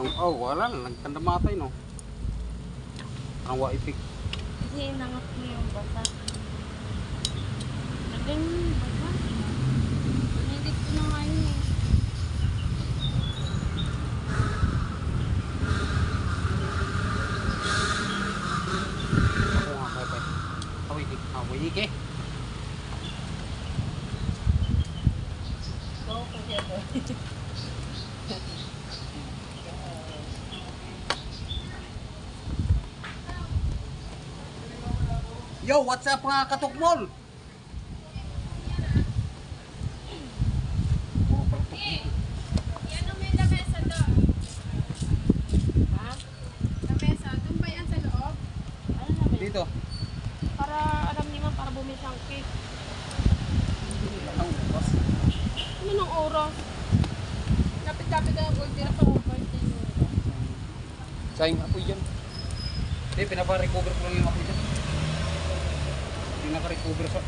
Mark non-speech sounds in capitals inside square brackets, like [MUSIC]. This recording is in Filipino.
wala na, nagtandamatay no. Ang wa ipik. Kasi nangat mo yung bata. Yung bata. Pinigit ko na nga yun eh. Ako dik eh. Oo, kasi ito. [LAUGHS] Yo, what's up mga katukmol? Ano? Dito. Para alam niyo man, para bumili siyang cake. Ang oras. Ano ng oras? Kapit-kapit na ang gold din ako. Sayang apoy yan. Hindi, pinapa-recover ko lang yung apoy dyan. Naka-recover sa...